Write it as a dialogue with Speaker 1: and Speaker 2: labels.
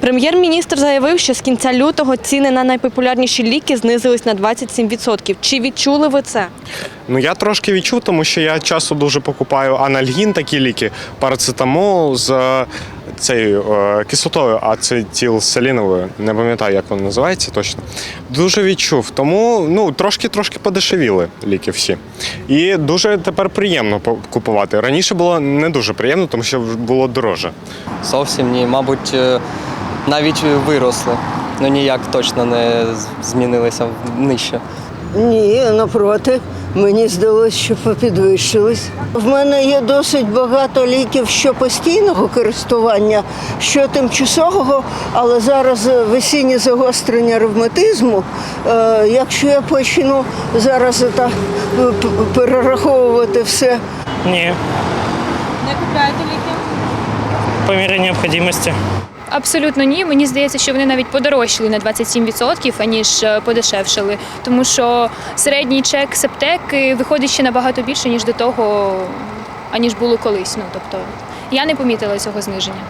Speaker 1: Прем'єр-міністр заявив, що з кінця лютого ціни на найпопулярніші ліки знизились на 27%. Чи відчули ви це?
Speaker 2: Ну я трошки відчув, тому що я часто дуже покупаю анальгін, такі ліки, парацетамол з е, цією е, кислотою, ацетилсаліновою. Не пам'ятаю, як воно називається точно. Дуже відчув. Тому ну трошки-трошки подешевіли ліки всі. І дуже тепер приємно купувати. Раніше було не дуже приємно, тому що було дороже.
Speaker 3: Зовсім ні. Мабуть, е, навіть виросли. Ну ніяк точно не змінилися нижче.
Speaker 4: Ні, навпроти. Мені здалося, що попідвищились. В мене є досить багато ліків, що постійного користування, що тимчасового, але зараз весіннє загострення ревматизму. Е, якщо я почну зараз так е, перераховувати все,
Speaker 5: Ні,
Speaker 1: Не купляєте ліки?
Speaker 5: По мірі необхідності.
Speaker 6: Абсолютно ні. Мені здається, що вони навіть подорожчали на 27%, аніж подешевшили. Тому що середній чек септеки виходить ще набагато більше, ніж до того, аніж було колись. Ну тобто я не помітила цього зниження.